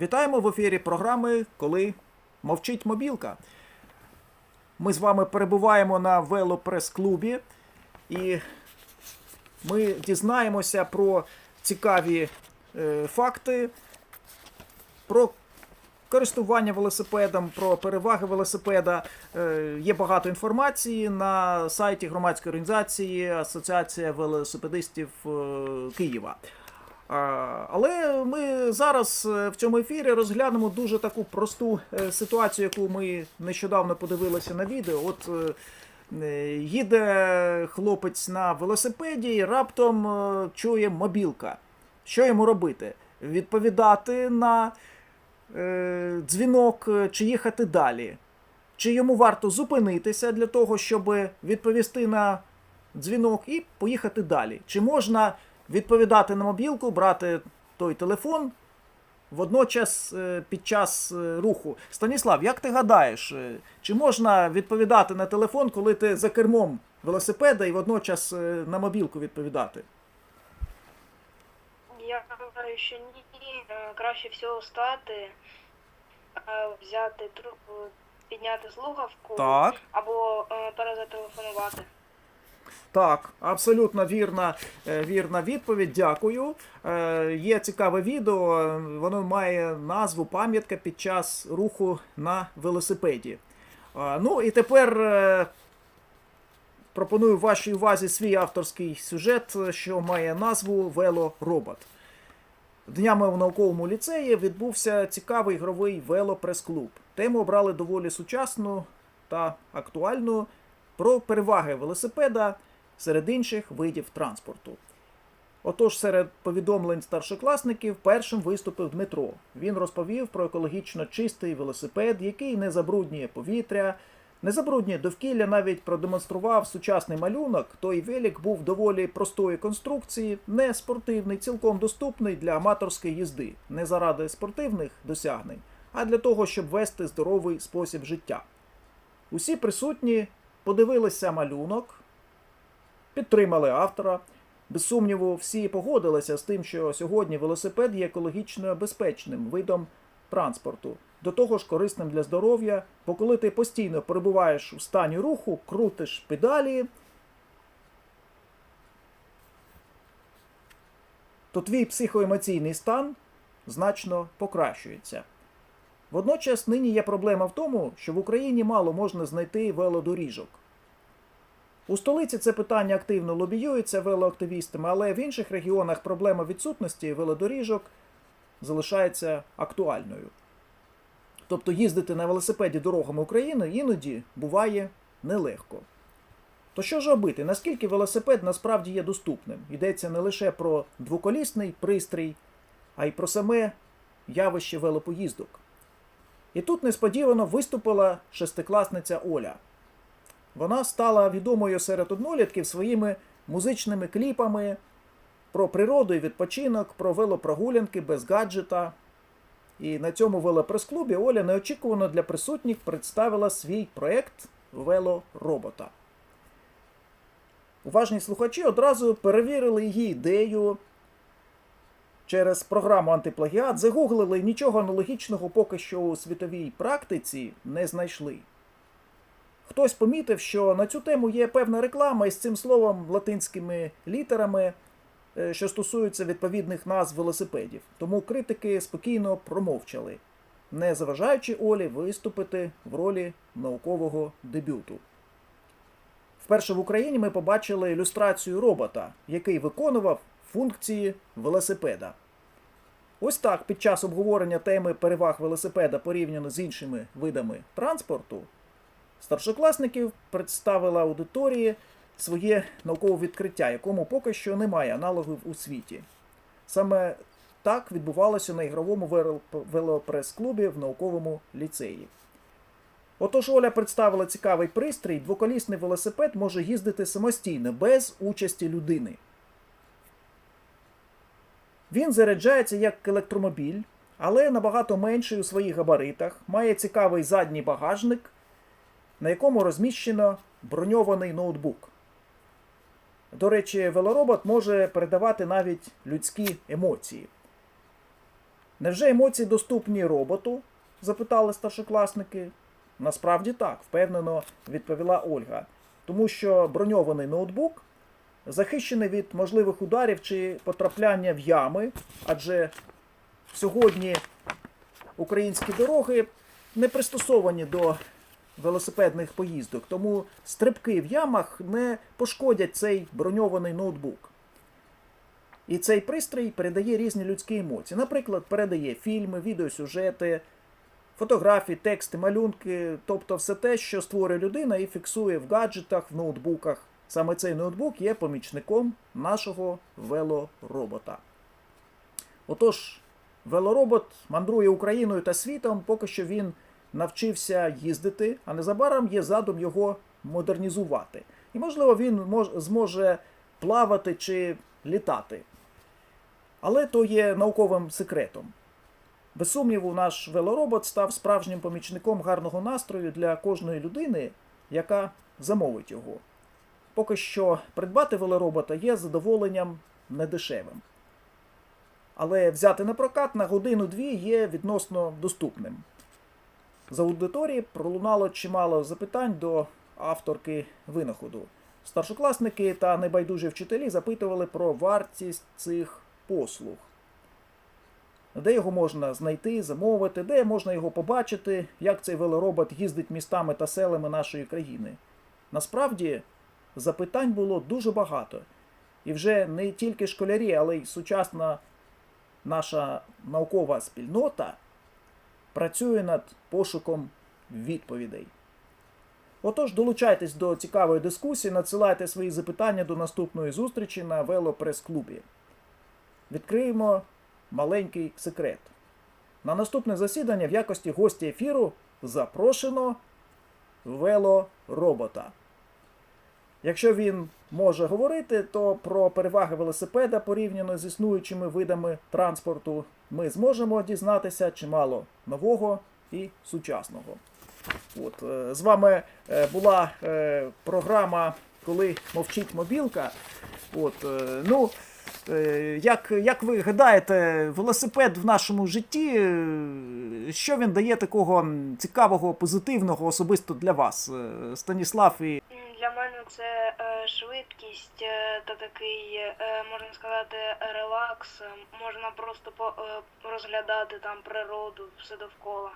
Вітаємо в ефірі програми Коли мовчить мобілка. Ми з вами перебуваємо на велопрес-клубі і ми дізнаємося про цікаві е, факти, про користування велосипедом, про переваги велосипеда. Е, є багато інформації на сайті громадської організації Асоціація велосипедистів е, Києва. Але ми зараз е, в цьому ефірі розглянемо дуже таку просту е, ситуацію, яку ми нещодавно подивилися на відео. От е, їде хлопець на велосипеді і раптом чує мобілка. Що йому робити? Відповідати на дзвінок чи їхати далі? Чи йому варто зупинитися для того, щоб відповісти на дзвінок і поїхати далі? Чи можна відповідати на мобілку, брати той телефон водночас е, під час е, руху? Станіслав, як ти гадаєш, е, чи можна відповідати на телефон, коли ти за кермом велосипеда і водночас на мобілку відповідати? Я вважаю, що ні, краще всього встати, е, взяти трубку, підняти слухавку Так. або перезателефонувати. Так, абсолютно вірна, е, вірна відповідь. Дякую. Е, Є цікаве відео. Воно має назву Пам'ятка під час руху на велосипеді. Е, Ну і тепер е, пропоную вашій увазі свій авторський сюжет, що має назву Велоробот. Днями в науковому ліцеї відбувся цікавий ігровий велопрес-клуб. Тему обрали доволі сучасну та актуальну про переваги велосипеда серед інших видів транспорту. Отож, серед повідомлень старшокласників першим виступив Дмитро. Він розповів про екологічно чистий велосипед, який не забруднює повітря, не забруднює довкілля, навіть продемонстрував сучасний малюнок. Той велик був доволі простої конструкції, не спортивний, цілком доступний для аматорської їзди, не заради спортивних досягнень, а для того, щоб вести здоровий спосіб життя. Усі присутні подивилися малюнок, підтримали автора. Без сумніву, всі погодилися з тим, що сьогодні велосипед є екологічно безпечним видом транспорту, до того ж корисним для здоров'я, бо коли ти постійно перебуваєш в стані руху, крутиш педалі, то твій психоемоційний стан значно покращується. Водночас нині є проблема в тому, що в Україні мало можна знайти велодоріжок. У столиці це питання активно лобіюється велоактивістами, але в інших регіонах проблема відсутності велодоріжок залишається актуальною. Тобто їздити на велосипеді дорогами України іноді буває нелегко. То що ж робити? Наскільки велосипед насправді є доступним? Йдеться не лише про двоколісний пристрій, а й про саме явище велопоїздок. І тут несподівано виступила шестикласниця Оля. Вона стала відомою серед однолітків своїми музичними кліпами про природу і відпочинок, про велопрогулянки без гаджета. І на цьому велопрес-клубі Оля неочікувано для присутніх представила свій проект велоробота. Уважні слухачі одразу перевірили її ідею через програму антиплагіат, загуглили і нічого аналогічного поки що у світовій практиці не знайшли. Хтось помітив, що на цю тему є певна реклама із цим словом латинськими літерами, е, що стосуються відповідних назв велосипедів. Тому критики спокійно промовчали, не заважаючи Олі виступити в ролі наукового дебюту. Вперше в Україні ми побачили ілюстрацію робота, який виконував функції велосипеда. Ось так під час обговорення теми переваг велосипеда порівняно з іншими видами транспорту старшокласників представила аудиторії своє наукове відкриття, якому поки що немає аналогів у світі. Саме так відбувалося на ігровому вело- велопрес-клубі в науковому ліцеї. Отож Оля представила цікавий пристрій, двоколісний велосипед може їздити самостійно, без участі людини. Він заряджається як електромобіль, але набагато менший у своїх габаритах, має цікавий задній багажник, на якому розміщено броньований ноутбук. До речі, велоробот може передавати навіть людські емоції. Невже емоції доступні роботу? запитали старшокласники. Насправді так, впевнено відповіла Ольга. Тому що броньований ноутбук захищений від можливих ударів чи потрапляння в ями, адже сьогодні українські дороги не пристосовані до велосипедних поїздок, тому стрибки в ямах не пошкодять цей броньований ноутбук. І цей пристрій передає різні людські емоції. Наприклад, передає фільми, відеосюжети, фотографії, тексти, малюнки, тобто все те, що створює людина і фіксує в гаджетах, в ноутбуках. Саме цей ноутбук є помічником нашого велоробота. Отож, велоробот мандрує Україною та світом, поки що він навчився їздити, а незабаром є задум його модернізувати. І, можливо, він мож, зможе плавати чи літати. Але то є науковим секретом. Без сумніву, наш велоробот став справжнім помічником гарного настрою для кожної людини, яка замовить його. Поки що придбати велоробота є задоволенням недешевим. Але взяти на прокат на годину-дві є відносно доступним. З аудиторії пролунало чимало запитань до авторки винаходу. Старшокласники та небайдужі вчителі запитували про вартість цих послуг. Де його можна знайти, замовити, де можна його побачити, як цей велоробот їздить містами та селами нашої країни. Насправді, запитань було дуже багато. І вже не тільки школярі, але й сучасна наша наукова спільнота працює над пошуком відповідей. Отож, долучайтесь до цікавої дискусії, надсилайте свої запитання до наступної зустрічі на велопрес-клубі. Відкриємо маленький секрет. На наступне засідання в якості гостя ефіру запрошено велоробота. Якщо він може говорити, то про переваги велосипеда порівняно з існуючими видами транспорту ми зможемо дізнатися чимало нового і сучасного. От, е, з вами е, була е, програма Коли мовчить мобілка. От, ну, як, як ви гадаєте, велосипед в нашому житті, що він дає такого цікавого, позитивного особисто для вас? Станіслав і Мене це е, швидкість е, та такий, е, можна сказати, релакс. Можна просто по, розглядати там природу, все довкола.